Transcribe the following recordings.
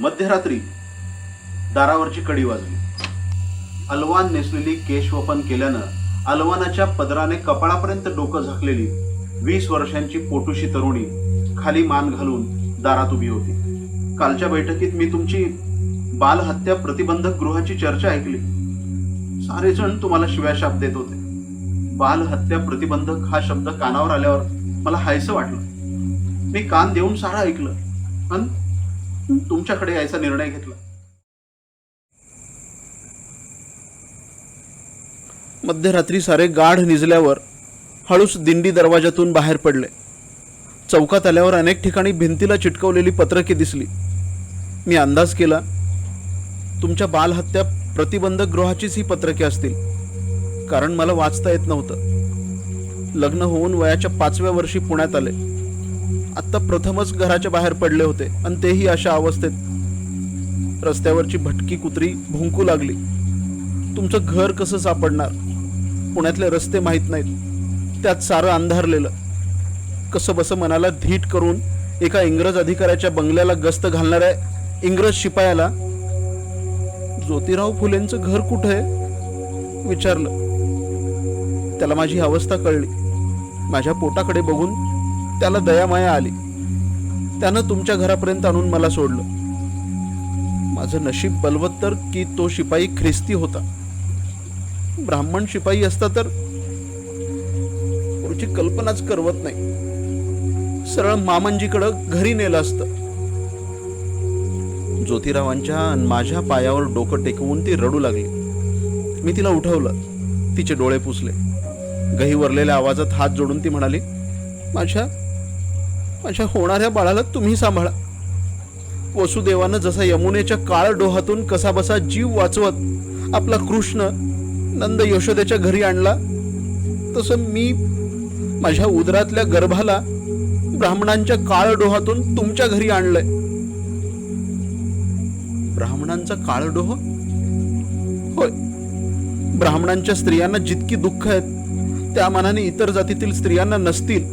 मध्यरात्री दारावरची कडी वाजली. अलवान नेसलेली केशवपन केल्यानं अलवानाच्या पदराने कपाळापर्यंत डोकं झाकलेली वीस वर्षांची पोटुशी तरुणी खाली मान घालून दारात उभी होती. कालच्या बैठकीत मी तुमची बालहत्या प्रतिबंधक गृहाची चर्चा ऐकली. सारे जण तुम्हाला शिव्याशाप देत होते. बालहत्या प्रतिबंधक हा शब्द कानावर आल्यावर मला हायसं वाटलं. मी कान देऊन सारा ऐकलं. पण तुमच्याकडे यायचा निर्णय घेतला? मध्यरात्री सारे गाढ निजल्यावर हळूच दिंडी दरवाजातून बाहेर पडले. चौकात आल्यावर अनेक ठिकाणी भिंतीला चिटकवलेली पत्रके दिसली. मी अंदाज केला तुमच्या बालहत्या प्रतिबंधक गृहाचीच ही पत्रके असतील कारण मला वाचता येत नव्हतं. लग्न होऊन वयाच्या पाचव्या वर्षी पुण्यात आले. आत्ता प्रथमच घराच्या बाहेर पडले होते आणि तेही अशा अवस्थेत. रस्त्यावरची भटकी कुत्री भुंकू लागली. तुमचं घर कसं सापडणार? पुण्यातले रस्ते माहीत नाहीत. त्यात सारं अंधारलेलं. कसं बसं मनाला धीट करून एका इंग्रज अधिकाऱ्याच्या बंगल्याला गस्त घालणाऱ्या इंग्रज शिपायाला ज्योतिराव फुलेंचं घर कुठं आहे? विचारलं. त्याला माझी अवस्था कळली. माझ्या पोटाकडे बघून त्याला दयामाया आली. त्यानं तुमच्या घरापर्यंत आणून मला सोडलं. माझं नशीब बलवत्तर की तो शिपाई ख्रिस्ती होता. ब्राह्मण शिपाई असता तर पुढची कल्पनाच करवत नाही. सरळ मामंजीकडं घरी नेलं असतं. ज्योतिरावांच्या माझ्या पायावर डोकं टेकवून ती रडू लागली. मी तिला उठवलं. तिचे डोळे पुसले. गही वरलेल्या आवाजात हात जोडून ती म्हणाली माझ्या माझ्या होणाऱ्या बाळाला तुम्ही सांभाळा. वसुदेवानं जसा यमुनेच्या काळ डोहातून कसाबसा जीव वाचवत आपला कृष्ण नंद यशोदेच्या घरी आणला तसं मी माझ्या उदरातल्या गर्भाला ब्राह्मणांच्या काळ डोहातून तुमच्या घरी आणलंय. ब्राह्मणांचा काळ डोह? होय. ब्राह्मणांच्या स्त्रियांना जितकी दुःख आहेत त्या मानाने इतर जातीतील स्त्रियांना नसतील.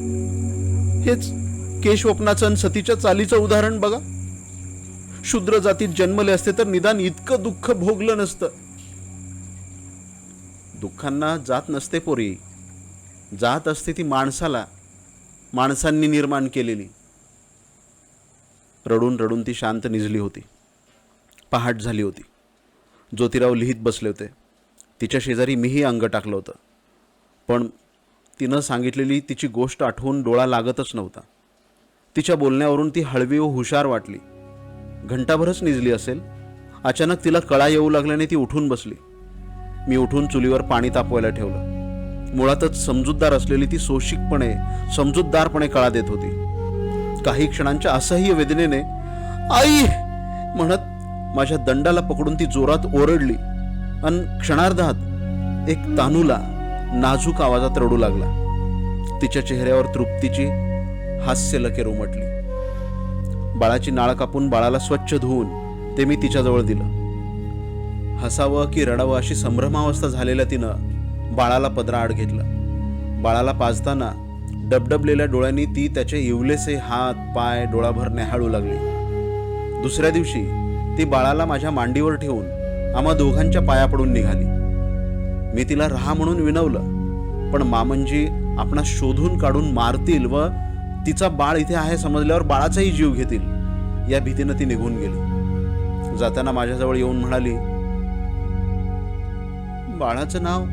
हेच केशवपनाचं आणि सतीच्या चालीचं उदाहरण बघा. शूद्र जातीत जन्मले असते तर निदान इतकं दुःख भोगलं नसतं. दुःखांना जात नसते पोरी. जात असते ती माणसाला. माणसांनी निर्माण केलेली. रडून रडून ती शांत निजली होती. पहाट झाली होती. ज्योतिराव लिहित बसले होते. तिच्या शेजारी मीही अंग टाकलं होतं. पण तिनं सांगितलेली तिची गोष्ट आठवून डोळा लागतच नव्हता. तिच्या बोलण्यावरून ती हळवी व हुशार वाटली. घंटाभरच निजली असेल. अचानक तिला कळा येऊ लागल्याने ती उठून बसली. मी उठून चुलीवर पाणी तापवायला ठेवलं. मुळातच समजूतदार असलेली ती सोशिकपणे समजूतदारपणे कळा देत होती. काही क्षणांच्या असह्य वेदनेने आई! म्हणत माझ्या दंडाला पकडून ती जोरात ओरडली. अन क्षणार्धात एक तानूला नाजूक आवाजात रडू लागला. तिच्या चेहऱ्यावर तृप्तीची हास्य लकेर उमटली. बाळाची नाळ कापून बाळाला स्वच्छ धुवून ते मी तिच्याजवळ दिलं. हसावं की रडावं अशी संभ्रमावस्था झालेल्या तिनं बाळाला पदराआड घेतलं. बाळाला पाजताना डबडबलेल्या डोळ्यांनी ती त्याचे इवलेसे हात पाय डोळाभर न्याहाळू लागली. दुसऱ्या दिवशी ती बाळाला माझ्या मांडीवर ठेवून आम्हा दोघांच्या पाया पडून निघाली. मी तिला राहा म्हणून विनवलं पण मामंजी आपणा शोधून काढून मारतील व तिचा बाळ इथे आहे समजल्यावर बाळाचाही जीव घेतील. या भीतीनं ती निघून गेली. जाताना माझ्याजवळ येऊन म्हणाली बाळाचं नाव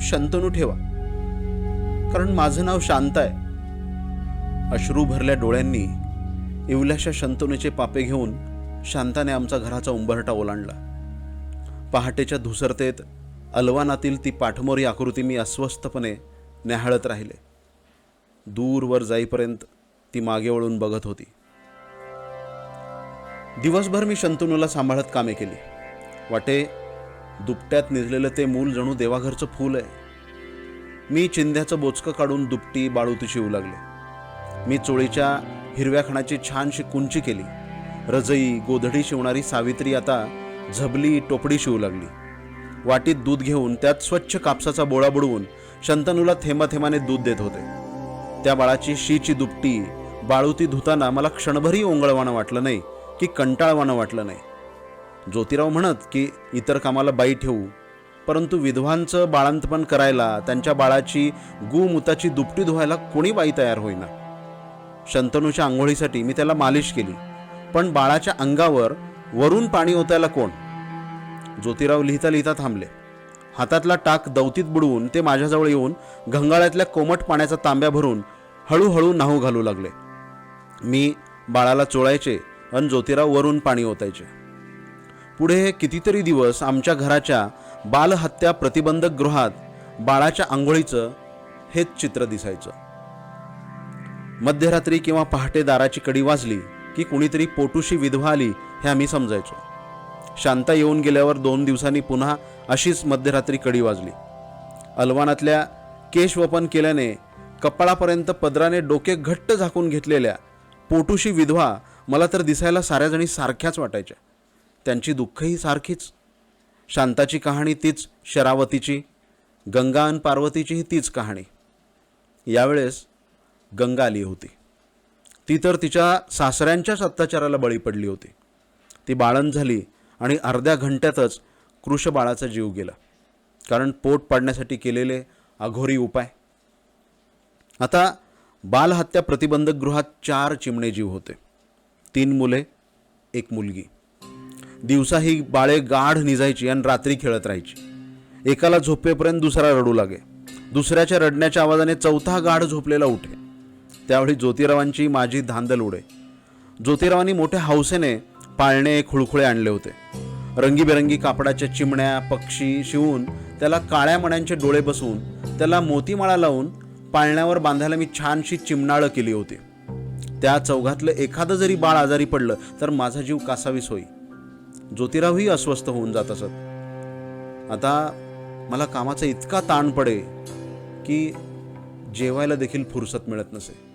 शंतनू ठेवा. कारण माझं नाव शांत आहे. अश्रू भरल्या डोळ्यांनी इवल्याशा शंतनूचे पापे घेऊन शांताने आमचा घराचा उंबरठा ओलांडला. पहाटेच्या धुसरतेत अलवानातील ती पाठमोरी आकृती मी अस्वस्थपणे न्याहाळत राहिले. दूरवर जाईपर्यंत ती मागे वळून बघत होती. दिवसभर मी शंतनूला सांभाळत कामे केली. वाटे दुपट्यात निजलेलं ते मूल जणू देवाघरचं फूल आहे. मी चिंध्याचं बोचकं काढून दुपटी बाळूती शिवू लागले. मी चोळीच्या हिरव्या खणाची छानशी कुंची केली. रजई गोधडी शिवणारी सावित्री आता झबली टोपडी शिवू लागली. वाटीत दूध घेऊन त्यात स्वच्छ कापसाचा बोळा बुडवून शंतनूला थेंबा थेंबाने दूध देत होते. त्या बाळाची शीची दुपटी. बाळूती धुताना मला क्षणभरही ओंगळवानं वाटलं नाही की कंटाळवानं वाटलं नाही. ज्योतिराव म्हणत की इतर कामाला बाई ठेवू. परंतु विधवांचं बाळांतपण करायला त्यांच्या बाळाची गुमुताची दुपटी धुवायला कोणी बाई तयार होईना. शंतनूच्या आंघोळीसाठी मी त्याला मालिश केली. पण बाळाच्या अंगावर वरून पाणी ओतायला कोण? ज्योतिराव लिहिता लिहिता थांबले. हातातला टाक दवतीत बुडवून ते माझ्याजवळ येऊन घंगाळ्यातल्या कोमट पाण्याचा तांब्या भरून हळूहळू नाहू घालू लागले. मी बाळाला चोळायचे आणि ज्योतिराव वरून पाणी ओतायचे. पुढे कितीतरी दिवस आमच्या घराच्या बालहत्या प्रतिबंधक गृहात बाळाच्या आंघोळीचं हेच चित्र दिसायचं. मध्यरात्री किंवा पहाटे दाराची कडी वाजली की कुणीतरी पोटूशी विधवा आली हे आम्ही समजायचो. शांता येऊन गेल्यावर दोन दिवसांनी पुन्हा अशीच मध्यरात्री कडी वाजली. अलवानातल्या केशवपन केल्याने कपाळापर्यंत पदराने डोके घट्ट झाकून घेतलेल्या पोटूशी विधवा मला तर दिसायला साऱ्या जणी सारख्याच वाटायच्या. त्यांची दुःखही सारखीच. शांताची कहाणी तीच शरावतीची. गंगा आणि पार्वतीचीही तीच कहाणी. यावेळेस गंगा आली होती. ती तर तिच्या सासऱ्यांच्याच अत्याचाराला बळी पडली होती. ती बाळण झाली आणि अर्ध्या घंट्यातच कृषबाळाचा जीव गेला. कारण पोट पाडण्यासाठी केलेले अघोरी उपाय आता बालहत्या प्रतिबंधक गृहात चार चिमणे जीव होते. तीन मुले एक मुलगी. दिवसा ही बाळे गाढ निजायची आणि रात्री खेळत राहायची. एकाला झोपेपर्यंत दुसरा रडू लागे. दुसऱ्याच्या रडण्याच्या आवाजाने चौथा गाढ झोपलेला उठे. त्यावेळी ज्योतिरावांची माझी धांदल उडे. ज्योतिरावांनी मोठ्या हौसेने पाळणे खुळखुळे आणले होते. रंगीबेरंगी कापडाच्या चिमण्या पक्षी शिवून त्याला काळ्या मण्यांचे डोळे बसवून त्याला मोतीमाळा लावून पाळण्यावर बांधायला मी छानशी चिमणाळं केली होती. त्या चौघातलं एखादं जरी बाळ आजारी पडलं तर माझा जीव कासावीस होई. ज्योतिरावही अस्वस्थ होऊन जात असत. आता मला कामाचा इतका ताण पडे की जेवायला देखील फुरसत मिळत नसे.